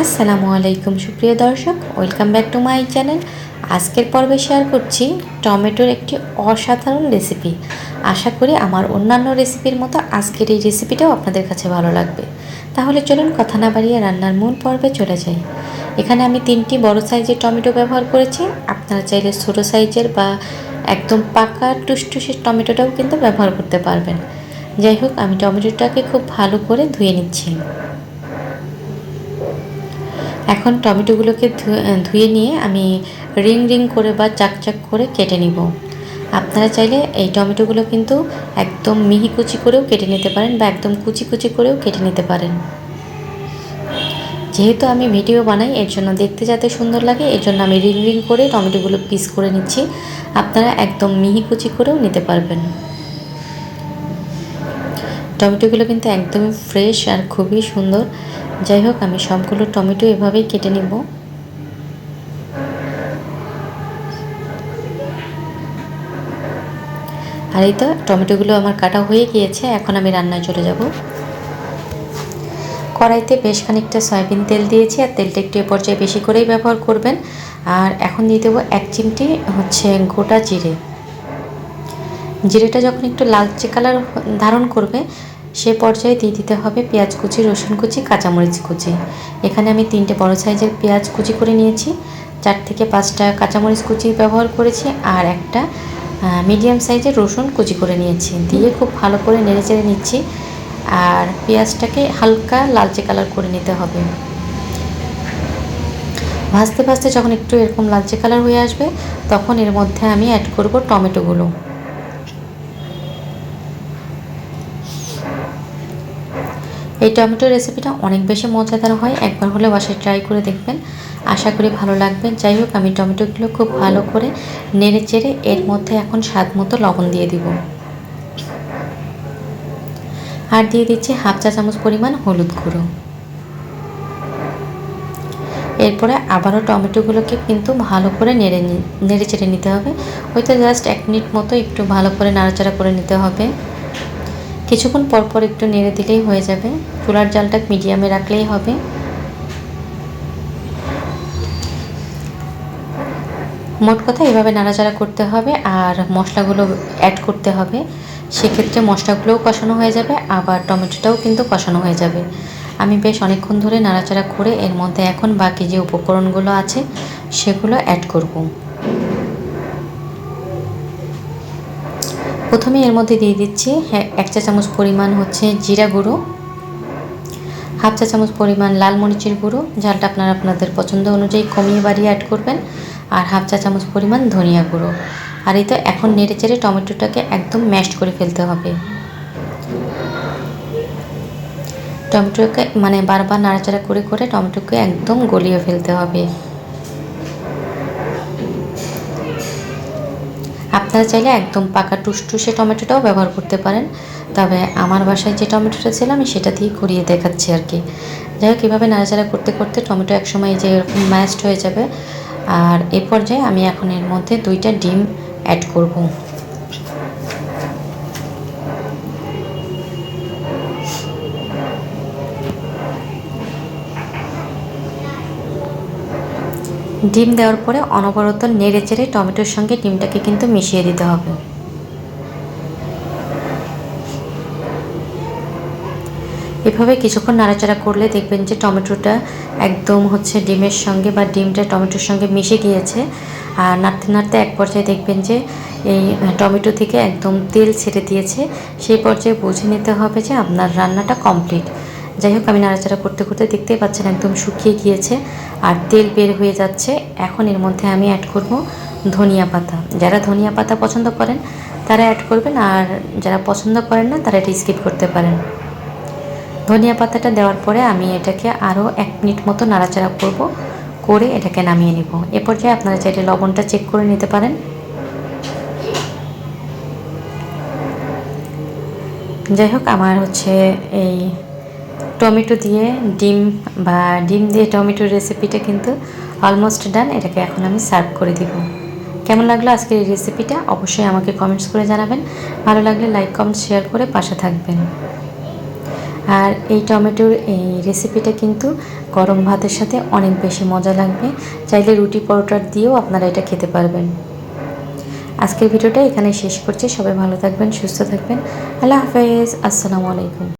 আসসালামু আলাইকুম সুপ্রিয় দর্শক welcome back to my channel আজকের পর্বে শেয়ার করছি টমেটোর একটি অসাধারণ রেসিপি আশা করি আমার অন্যান্য রেসিপির মতো আজকের এই রেসিপিটাও আপনাদের কাছে ভালো লাগবে। তাহলে চলুন কথা না বাড়িয়ে রান্নার মূল পর্বে চলে যাই। এখানে আমি তিনটি বড় সাইজের টমেটো ব্যবহার করেছি। আপনারা চাইলে ছোটো সাইজের বা একদম পাকা টুসটুসের টমেটোটাও কিন্তু ব্যবহার করতে পারবেন। যাই হোক, আমি টমেটোটাকে খুব ভালো করে ধুয়ে নিচ্ছি। এখন টমেটোগুলোকে ধুয়ে নিয়ে আমি রিং রিং করে বা চাকচাক করে কেটে নিব। আপনারা চাইলে এই টমেটোগুলো কিন্তু একদম মিহি কুচি করেও কেটে নিতে পারেন বা একদম কুচি কুচি করেও কেটে নিতে পারেন। যেহেতু আমি ভিডিও বানাই, এর জন্য দেখতে যাতে সুন্দর লাগে, এর জন্য আমি রিং রিং করে টমেটোগুলো পিস করে নিচ্ছি। আপনারা একদম মিহি কুচি করেও নিতে পারবেন। টমেটোগুলো কিন্তু একদমই ফ্রেশ আর খুবই সুন্দর। যাই হোক, আমি সবগুলো টমেটো এভাবেই কেটে নিব। আর এই তো টমেটোগুলো আমার কাটা হয়ে গিয়েছে, এখন আমি রান্নায় চলে যাব। কড়াইতে বেশ খানিকটা সয়াবিন তেল দিয়েছি, আর তেলটা একটু পর্যায়ে বেশি করেই ব্যবহার করবেন। আর এখন দিয়ে দেবো এক চিমটি হচ্ছে গোটা জিরে। জিরেটা যখন একটু লালচে কালার ধারণ করবে সে পর্যায়ে দিয়ে দিতে হবে পেঁয়াজ কুচি, রসুন কুচি, কাঁচামরিচ কুচি। এখানে আমি তিনটে বড় সাইজের পেঁয়াজ কুচি করে নিয়েছি। চার থেকে পাঁচটা কাঁচামরিচ কুচি ব্যবহার করেছি আর একটা মিডিয়াম সাইজের রসুন কুচি করে নিয়েছি। দিয়ে খুব ভালো করে নেড়ে চেড়ে নিচ্ছি আর পেঁয়াজটাকে হালকা লালচে কালার করে নিতে হবে। ভাজতে ভাজতে যখন একটু এরকম লালচে কালার হয়ে আসবে, তখন এর মধ্যে আমি অ্যাড করব টমেটোগুলো। এই টমেটো রেসিপিটা অনেক বেশি মজাদার হয়, একবার হলে বাসায় ট্রাই করে দেখবেন। আশা করি ভালো লাগবে। যাই হোক, আমি টমেটোগুলো খুব ভালো করে নেড়ে চেড়ে এর মধ্যে এখন স্বাদ মতো লবণ দিয়ে দিব। আর দিয়ে দিচ্ছি হাফ চা চামচ পরিমাণ হলুদ গুঁড়ো। এরপরে আবারও টমেটোগুলোকে কিন্তু ভালো করে নেড়ে নেড়ে চেড়ে নিতে হবে। ওইটা জাস্ট এক মিনিট মতো একটু ভালো করে নাড়াচাড়া করে নিতে হবে। কিছুক্ষণ পরপর একটু নেড়ে দিলেই হয়ে যাবে। চুলার জালটা মিডিয়ামে রাখলেই হবে। মোট কথা এভাবে নাড়াচাড়া করতে হবে আর মশলাগুলো অ্যাড করতে হবে। সেক্ষেত্রে মশলাগুলোও কষানো হয়ে যাবে, আবার টমেটোটাও কিন্তু কষানো হয়ে যাবে। আমি বেশ অনেকক্ষণ ধরে নাড়াচাড়া করে এর মধ্যে এখন বাকি যে উপকরণগুলো আছে, সেগুলো অ্যাড করব। প্রথমে এর মধ্যে দিয়ে দিচ্ছি হ্যাঁ এক চা চামচ পরিমাণ হচ্ছে জিরা গুঁড়ো, হাফ চা চামচ পরিমাণ লাল মরিচের গুঁড়ো, ঝালটা আপনারা আপনাদের পছন্দ অনুযায়ী কমিয়ে বাড়িয়ে অ্যাড করবেন, আর হাফ চা চামচ পরিমাণ ধনিয়া গুঁড়ো। আর এই তো এখন নেড়ে চেড়ে টমেটোটাকে একদম ম্যাশড করে ফেলতে হবে। টমেটোকে মানে বারবার নাড়াচাড়া করে করে টমেটোকে একদম গলিয়ে ফেলতে হবে। আপনারা চাইলে একদম পাকা টুসটুসে টমেটোটাও ব্যবহার করতে পারেন, তবে আমার বাসায় যে টমেটোটা ছিল আমি সেটা দিয়ে করিয়ে দেখাচ্ছি আর কি। যাই হোক কীভাবে নাড়াচাড়া করতে করতে টমেটো একসময় যে এরকম ম্যাশড হয়ে যাবে। আর এ পর্যায়ে আমি এখন এর মধ্যে দুইটা ডিম অ্যাড করব। ডিম দেওয়ার পরে অনবরত নেড়ে চেড়ে টমেটোর সঙ্গে ডিমটাকে কিন্তু মিশিয়ে দিতে হবে। এভাবে কিছুক্ষণ নাড়াচাড়া করলে দেখবেন যে টমেটোটা একদম হচ্ছে ডিমের সঙ্গে বা ডিমটা টমেটোর সঙ্গে মিশে গিয়েছে। আর নাড়তে নাড়তে এক পর্যায়ে দেখবেন যে এই টমেটো থেকে একদম তেল ছেড়ে দিয়েছে। সেই পর্যায়ে বুঝে নিতে হবে যে আপনার রান্নাটা কমপ্লিট। যাই হোক আমি নাড়াচাড়া করতে করতে দেখতেই পাচ্ছেন একদম শুকিয়ে গিয়েছে আর তেল বের হয়ে যাচ্ছে। এখন এর মধ্যে আমি অ্যাড করব ধনিয়া পাতা। যারা ধনিয়া পাতা পছন্দ করেন, তারা অ্যাড করবেন আর যারা পছন্দ করেন না, তারা এটি স্কিপ করতে পারেন। ধনিয়া পাতাটা দেওয়ার পরে আমি এটাকে আরও এক মিনিট মতো নাড়াচাড়া করব, করে এটাকে নামিয়ে নিব। এ পর্যায়ে আপনারা চাইলে লবণটা চেক করে নিতে পারেন। যাই হোক আমার হচ্ছে এই টমেটো দিয়ে ডিম বা ডিম দিয়ে টমেটোর রেসিপিটা কিন্তু অলমোস্ট ডান এটাকে এখন আমি সার্ভ করে দিব। কেমন লাগল আজকের এই রেসিপিটা অবশ্যই আমাকে কমেন্টস করে জানাবেন। ভালো লাগলে লাইক কমেন্ট শেয়ার করে পাশে থাকবেন। আর এই টমেটোর এই রেসিপিটা কিন্তু গরম ভাতের সাথে অনেক বেশি মজা লাগবে। চাইলে রুটি পরোটার দিয়েও আপনারা এটা খেতে পারবেন। আজকের ভিডিওটা এখানে শেষ করছি। সবাই ভালো থাকবেন, সুস্থ থাকবেন। আল্লাহ হাফেজ। আসসালামু আলাইকুম।